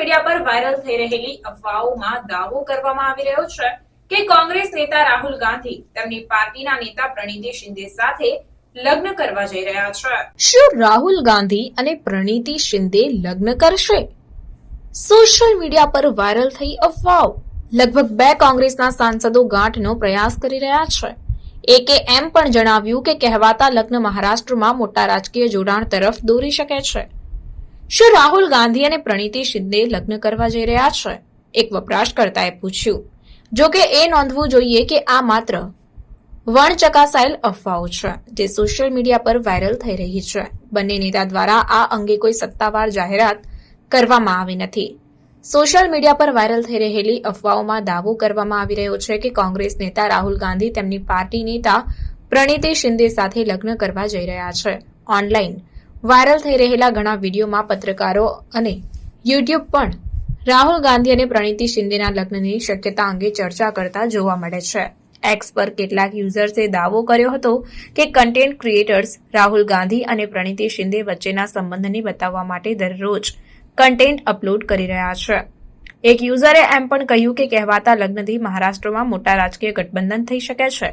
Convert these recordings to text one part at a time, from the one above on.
Media પર viral થઈ રહેલી અફવાઓમાં દાવો કરવામાં આવી રહ્યો છે કે કોંગ્રેસ નેતા રાહુલ ગાંધી તેમની પાર્ટીના નેતા પ્રણીતિ શિંદે સાથે લગ્ન કરવા જઈ રહ્યા છે. શું રાહુલ ગાંધી અને પ્રણીતિ શિંદે લગ્ન કરશે? સોશિયલ મીડિયા પર વાયરલ થઈ અફવાઓ. લગભગ બે કોંગ્રેસના સાંસદો ગાંઠનો પ્રયાસ કરી રહ્યા છે. એકે એમ પણ જણાવ્યું કે કહેવાતા લગ્ન મહારાષ્ટ્રમાં મોટા રાજકીય જોડાણ તરફ દોરી શકે છે. શું રાહુલ ગાંધી અને પ્રણીતિ શિંદે લગ્ન કરવા જઈ રહ્યા છે? એક વપરાશકર્તાએ પૂછ્યું. જો કે એ નોંધવું જોઈએ કે આ માત્ર વણચકાસાયેલ અફવાઓ છે, જે સોશિયલ મીડિયા પર વાયરલ થઈ રહી છે. બંને નેતા દ્વારા આ અંગે કોઈ સત્તાવાર જાહેરાત કરવામાં આવી નથી. સોશિયલ મીડિયા પર વાયરલ થઈ રહેલી અફવાઓમાં દાવો કરવામાં આવી રહ્યો છે કે કોંગ્રેસ નેતા રાહુલ ગાંધી તેમની પાર્ટી નેતા પ્રણીતિ શિંદે સાથે લગ્ન કરવા જઈ રહ્યા છે. ઓનલાઈન વાયરલ થઈ રહેલા ઘણા વિડીયોમાં પત્રકારો અને યુટ્યુબ પણ રાહુલ ગાંધી અને પ્રણીતિ શિંદેના લગ્નની શક્યતા અંગે ચર્ચા કરતા જોવા મળે છે. એક્સ પર કેટલાક યુઝર્સે દાવો કર્યો હતો કે કન્ટેન્ટ ક્રિએટર્સ રાહુલ ગાંધી અને પ્રણીતિ શિંદે વચ્ચેના સંબંધને બતાવવા માટે દરરોજ કન્ટેન્ટ અપલોડ કરી રહ્યા છે. એક યુઝરે એમ પણ કહ્યું કે કહેવાતા લગ્નથી મહારાષ્ટ્રમાં મોટા રાજકીય ગઠબંધન થઈ શકે છે.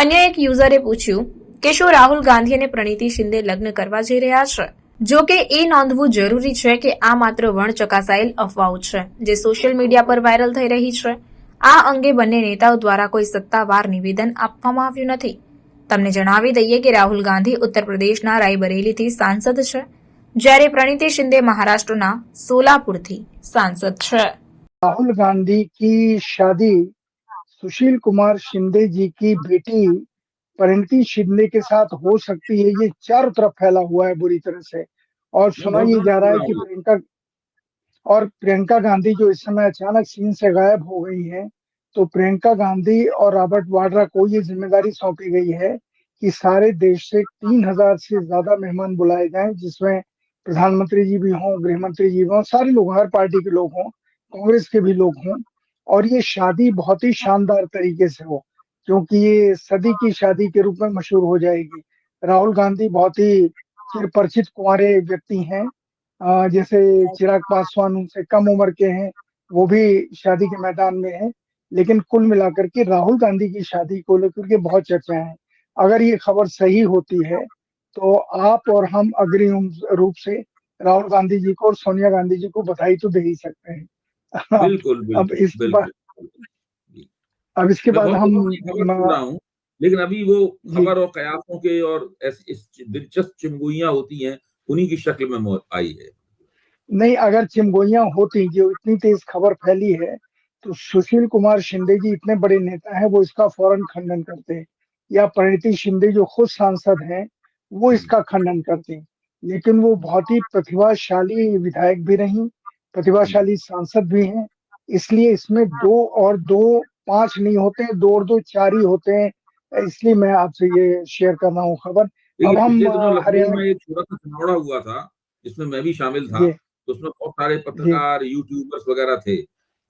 અન્ય એક યુઝરે પૂછ્યું કે શું રાહુલ ગાંધી અને પ્રણીતિ શિંદે લગ્ન કરવા જઈ રહ્યા છે જો કે એ નોંધવું જરૂરી છે કે આ માત્ર વણ ચકાસાયેલ અફવાઓ છે જે સોશિયલ મીડિયા પર વાયરલ થઈ રહી છે આ અંગે બંને નેતાઓ દ્વારા કોઈ સત્તાવાર નિવેદન આપવામાં આવ્યું નથી તમને જણાવી દઈએ કે રાહુલ ગાંધી ઉત્તર પ્રદેશના રાયબરેલીથી સાંસદ છે જ્યારે પ્રણીતિ શિંદે મહારાષ્ટ્રના સોલાપુરથી સાંસદ છે राहुल गांधी की शादी सुशील कुमार शिंदे जी की बेटी परिणति शिंदे के साथ हो सकती है ये चारों तरफ़ फैला हुआ है बुरी तरह से। और सुना ये जा रहा है कि प्रियंका और प्रियंका गांधी जो इस समय अचानक सीन से गायब हो गई है तो प्रियंका गांधी और रॉबर्ट वाड्रा को ये ज़िम्मेदारी सौंपी गई है कि सारे देश से तीन हज़ार से ज़्यादा मेहमान बुलाए जाएँ जिसमें प्रधानमंत्री जी भी हों गृह मंत्री जी भी हों सारे लोग हर पार्टी के लोग हों कांग्रेस के भी लोग हों और ये शादी बहुत ही शानदार तरीके से हो। क्योंकि ये सदी की शादी के रूप में मशहूर हो जाएगी। राहुल गांधी बहुत ही परिचित कुंवारे व्यक्ति हैं। जैसे चिराग पासवान उनसे कम उम्र के हैं वो भी शादी के मैदान में हैं। लेकिन कुल मिलाकर के राहुल गांधी की शादी को लेकर के बहुत चर्चा है। अगर ये खबर सही होती है तो आप और हम अग्रिम रूप से राहुल गांधी जी को और सोनिया गांधी जी को बधाई तो दे ही सकते हैं। बिल्कुल बिल्कुल अब इस बिल्कुल अब इसके बाद हम हूँ लेकिन अभी वो खबर और कयासों के और दिलचस्प चिमगुइयाँ होती हैं उन्हीं की शक्ल में आई है। नहीं अगर चिमगोइयाँ होती जो इतनी तेज खबर फैली है तो सुशील कुमार शिंदे जी इतने बड़े नेता हैं वो इसका फ़ौरन खंडन करते या परिणति शिंदे जो खुद सांसद हैं वो इसका खंडन करते लेकिन वो बहुत ही प्रतिभाशाली विधायक भी रही प्रतिभाशाली सांसद भी हैं इसलिए इसमें दो और दो पाँच नहीं होते दो और दो चार ही होते हैं। इसलिए मैं आपसे ये शेयर कर रहा हूँ खबर। अब हम, हरियाणा- हुआ था जिसमें मैं भी शामिल था। तो उसमें बहुत सारे पत्रकार यूट्यूबर्स वगैरह थे।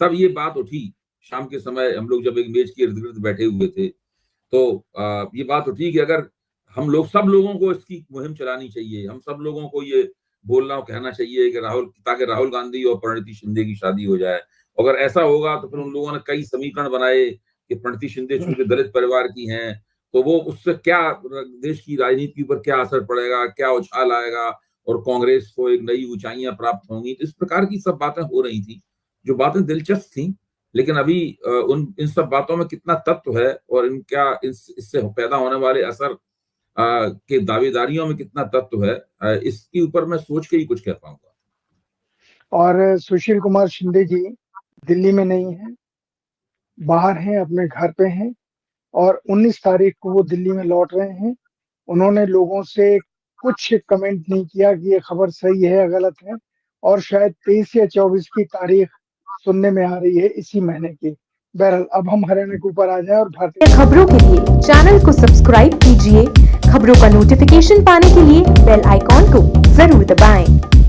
तब ये बात उठी शाम के समय हम लोग जब एक मेज के इर्द गिर्द बैठे हुए थे। तो आ, ये बात उठी कि अगर हम लोग सब लोगों को इसकी मुहिम चलानी चाहिए हम सब लोगों को ये बोलना और कहना चाहिए कि राहुल ताकि राहुल गांधी और प्रणति शिंदे की शादी हो जाए। अगर ऐसा होगा तो फिर उन लोगों ने कई समीकरण बनाए कि प्रणति शिंदे चूँकि दलित परिवार की हैं तो वो उससे क्या देश की राजनीति के ऊपर क्या असर पड़ेगा क्या उछाल आएगा और कांग्रेस को एक नई ऊंचाइयाँ प्राप्त होंगी? तो इस प्रकार की सब बातें हो रही थी जो बातें दिलचस्प थी लेकिन अभी उन इन सब बातों में कितना तत्व है और इनका इस, इससे पैदा होने वाले असर अ, के दावेदारियों में कितना तत्व है इसके ऊपर मैं सोच के ही कुछ कह पाऊँगा। और सुशील कुमार शिंदे जी दिल्ली में नहीं है, बाहर हैं, अपने घर पे हैं और 19 तारीख को वो दिल्ली में लौट रहे हैं। उन्होंने लोगों से कुछ कमेंट नहीं किया कि ये खबर सही है या गलत है और शायद 23 या 24 की तारीख सुनने में आ रही है, इसी महीने की। बहरहाल, अब हम हरियाणा के ऊपर आ जाए और भारतीय खबरों के लिए चैनल को सब्सक्राइब कीजिए। खबरों का नोटिफिकेशन पाने के लिए बेल आइकॉन को ज़रूर दबाएँ।